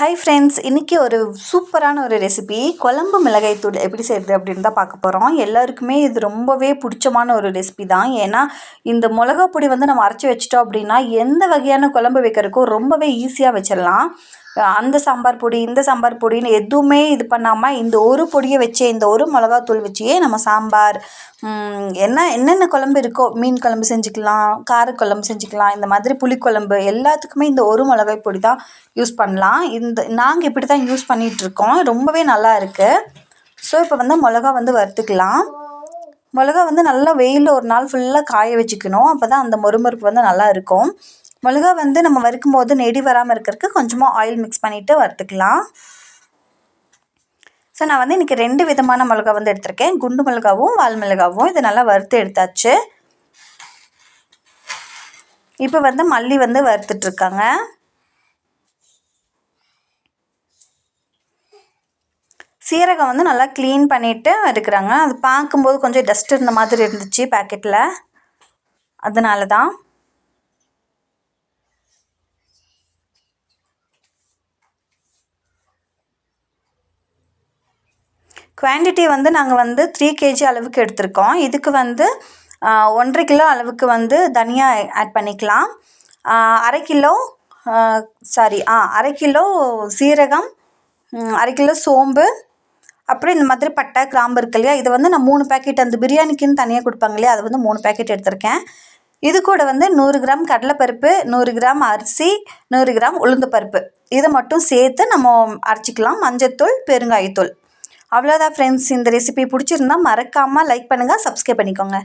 Hi friends இன்றைக்கி ஒரு சூப்பரான ஒரு ரெசிபி குழம்பு மிளகாய் தூள் எப்படி செய்கிறது அப்படின்னு தான் பார்க்க போகிறோம் எல்லாருக்குமே இது ரொம்பவே பிடிச்சமான ஒரு ரெசிபி தான். ஏன்னா இந்த மிளகா பொடி வந்து நம்ம அரைச்சி வச்சிட்டோம் அப்படின்னா எந்த வகையான குழம்பு வைக்கிறதுக்கும் ரொம்பவே ஈஸியாக வச்சிடலாம். அந்த சாம்பார் பொடி இந்த சாம்பார் பொடின்னு எதுவுமே இது பண்ணாமல் இந்த ஒரு பொடியை வச்சே இந்த ஒரு மிளகாத்தூள் வச்சே நம்ம சாம்பார் என்ன என்னென்ன குழம்பு இருக்கோ மீன் குழம்பு செஞ்சுக்கலாம் காரக்குழம்பு செஞ்சுக்கலாம் இந்த மாதிரி புளிக்குழம்பு எல்லாத்துக்குமே இந்த ஒரு மிளகாய் பொடி தான் யூஸ் பண்ணலாம். இந்த நாங்கள் இப்படி தான் யூஸ் பண்ணிகிட்ருக்கோம் ரொம்பவே நல்லா இருக்குது ஸோ இப்போ வந்து மிளகா வந்து வறுத்துக்கலாம். மிளகா வந்து நல்லா வெயிலில் ஒரு நாள் ஃபுல்லாக காய வச்சுக்கணும். அப்போ தான் அந்த மொறுமொறுப்பு வந்து நல்லா இருக்கும். மிளகா வந்து நம்ம வறுக்கும் போது நெடி வராமல் இருக்கிறதுக்கு கொஞ்சமாக ஆயில் மிக்ஸ் பண்ணிவிட்டு வறுத்துக்கலாம். ஸோ நான் வந்து இன்றைக்கி ரெண்டு விதமான மிளகா வந்து எடுத்திருக்கேன். குண்டு மிளகாவும் வால் மிளகாவும். இதை நல்லா வறுத்து எடுத்தாச்சு. இப்போ வந்து மல்லி வந்து வறுத்துட்ருக்காங்க சீரகம் வந்து நல்லா க்ளீன் பண்ணிவிட்டு எடுக்கிறாங்க அது பார்க்கும்போது கொஞ்சம் டஸ்ட் இருந்த மாதிரி இருந்துச்சு பேக்கெட்டில் அதனால தான் குவான்டிட்டி வந்து நாங்கள் வந்து த்ரீ கேஜி அளவுக்கு எடுத்திருக்கோம். இதுக்கு வந்து ஒன்றரை கிலோ அளவுக்கு வந்து தனியா ஆட் பண்ணிக்கலாம். அரை கிலோ சாரி ஆ அரை கிலோ சீரகம் அரை கிலோ சோம்பு அப்புறம் இந்த மாதிரி பட்டை கிராம்பு இருக்கு இல்லையா? இதை வந்து நான் மூணு பேக்கெட் அந்த பிரியாணிக்குன்னு தனியாக கொடுப்பாங்க இல்லையா? அதை வந்து மூணு பேக்கெட் எடுத்திருக்கேன். இது கூட வந்து நூறு கிராம் கடலைப்பருப்பு நூறு கிராம் அரிசி நூறு கிராம் உளுந்து பருப்பு. இதை மட்டும் சேர்த்து நம்ம அரைச்சிக்கலாம். மஞ்சத்தூள் பெருங்காயத்தூள். அவ்வளோதான் ஃப்ரெண்ட்ஸ் இந்த ரெசிபி பிடிச்சிருந்தா மறக்காமல் லைக் பண்ணுங்கள் சப்ஸ்கிரைப் பண்ணிக்கோங்க.